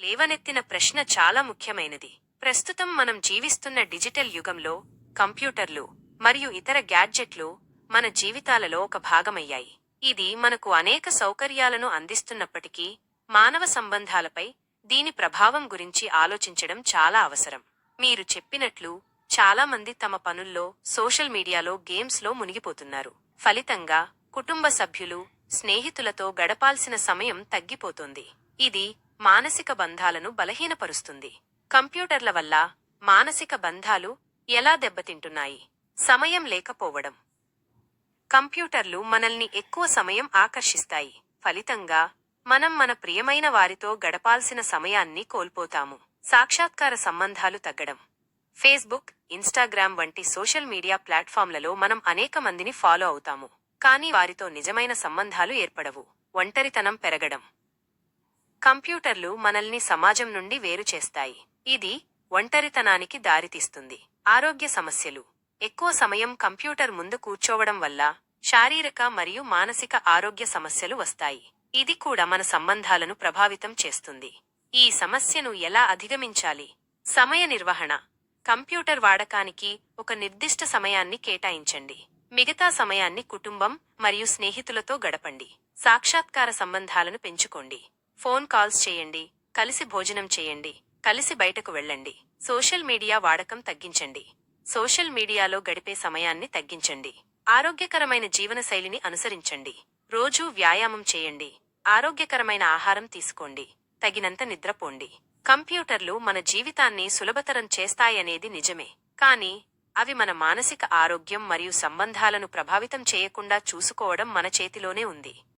లేవనెత్తిన ప్రశ్న చాలా ముఖ్యమైనది. ప్రస్తుతం మనం జీవిస్తున్న డిజిటల్ యుగంలో కంప్యూటర్లు మరియు ఇతర గ్యాడ్జెట్లు మన జీవితాలలో ఒక భాగమయ్యాయి. ఇది మనకు అనేక సౌకర్యాలను అందిస్తున్నప్పటికీ మానవ సంబంధాలపై దీని ప్రభావం గురించి ఆలోచించడం చాలా అవసరం. మీరు చెప్పినట్లు చాలామంది తమ పనుల్లో సోషల్ మీడియాలో గేమ్స్లో మునిగిపోతున్నారు. ఫలితంగా కుటుంబ సభ్యులు స్నేహితులతో గడపాల్సిన సమయం తగ్గిపోతుంది. ఇది మానసిక బంధాలను బలహీనపరుస్తుంది. కంప్యూటర్ల వల్ల మానసిక బంధాలు ఎలా దెబ్బతింటున్నాయి? సమయం లేకపోవడం. కంప్యూటర్లు మనల్ని ఎక్కువ సమయం ఆకర్షిస్తాయి. ఫలితంగా మనం మన ప్రియమైన వారితో గడపాల్సిన సమయాన్ని కోల్పోతాము. సాక్షాత్కార సంబంధాలు తగ్గడం. ఫేస్బుక్ ఇన్స్టాగ్రామ్ వంటి సోషల్ మీడియా ప్లాట్ఫామ్లలో మనం అనేక మందిని ఫాలో అవుతాము. కానీ వారితో నిజమైన సంబంధాలు ఏర్పడవు. ఒంటరితనం పెరగడం. కంప్యూటర్లు మనల్ని సమాజం నుండి వేరు చేస్తాయి. ఇది ఒంటరితనానికి దారితీస్తుంది. ఆరోగ్య సమస్యలు. ఎక్కువ సమయం కంప్యూటర్ ముందు కూర్చోవడం వల్ల శారీరక మరియు మానసిక ఆరోగ్య సమస్యలు వస్తాయి. ఇది కూడా మన సంబంధాలను ప్రభావితం చేస్తుంది. ఈ సమస్యను ఎలా అధిగమించాలి? సమయ నిర్వహణ. కంప్యూటర్ వాడకానికి ఒక నిర్దిష్ట సమయాన్ని కేటాయించండి. మిగతా సమయాన్ని కుటుంబం మరియు స్నేహితులతో గడపండి. సాక్షాత్కార సంబంధాలను పెంచుకోండి. ఫోన్ కాల్స్ చేయండి కలిసి భోజనం చేయండి కలిసి బయటకు వెళ్ళండి. సోషల్ మీడియా వాడకం తగ్గించండి. సోషల్ మీడియాలో గడిపే సమయాన్ని తగ్గించండి. ఆరోగ్యకరమైన జీవనశైలిని అనుసరించండి. రోజూ వ్యాయామం చేయండి. ఆరోగ్యకరమైన ఆహారం తీసుకోండి. తగినంత నిద్రపోండి కంప్యూటర్లు మన జీవితాన్ని సులభతరం చేస్తాయనేది నిజమే. కానీ అవి మన మానసిక ఆరోగ్యం మరియు సంబంధాలను ప్రభావితం చేయకుండా చూసుకోవడం మన చేతిలోనే ఉంది.